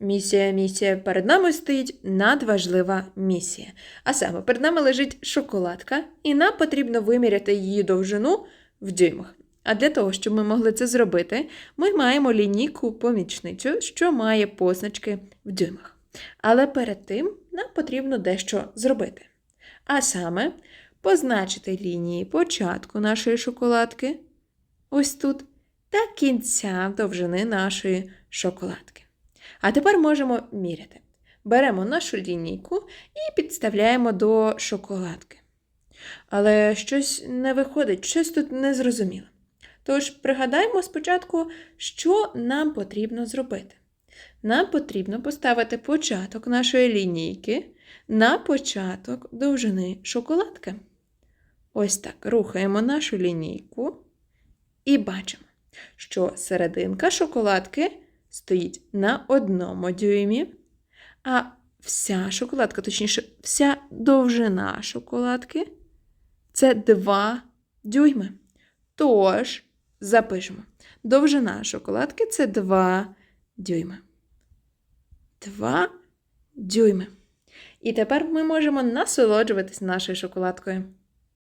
Місія, місія, перед нами стоїть надважлива місія. А саме перед нами лежить шоколадка, і нам потрібно виміряти її довжину в дюймах. А для того, щоб ми могли це зробити, ми маємо лінійку помічницю, що має позначки в дюймах. Але перед тим нам потрібно дещо зробити. А саме позначити лінії початку нашої шоколадки, ось тут, та кінця довжини нашої шоколадки. А тепер можемо міряти. Беремо нашу лінійку і підставляємо до шоколадки. Але щось не виходить, щось тут не зрозуміло. Тож пригадаємо спочатку, що нам потрібно зробити. Нам потрібно поставити початок нашої лінійки на початок довжини шоколадки. Ось так рухаємо нашу лінійку і бачимо, що серединка шоколадки стоїть на одному дюймі, а вся шоколадка, точніше, вся довжина шоколадки це 2 дюйми. Тож, запишемо. Довжина шоколадки це 2 дюйми. 2 дюйми. І тепер ми можемо насолоджуватись нашою шоколадкою.